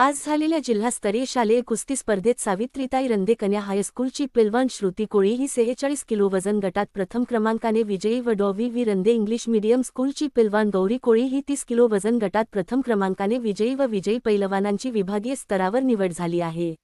आज झालेल्या जिल्हास्तरीय शालेय कुस्ती स्पर्धेत सावित्रीताई रंदेकन्या हायस्कूलची पिलवान श्रुती कोळी ही सेहेचाळीस किलो वजन गटात प्रथम क्रमांकाने विजयी व डॉवी व्ही. रंदे इंग्लिश मीडियम स्कूलची पिलवान गौरी कोळी ही तीस किलो वजन गटात प्रथम क्रमांकाने विजयी व विजयी पैलवानांची विभागीय स्तरावर निवड झाली आहे.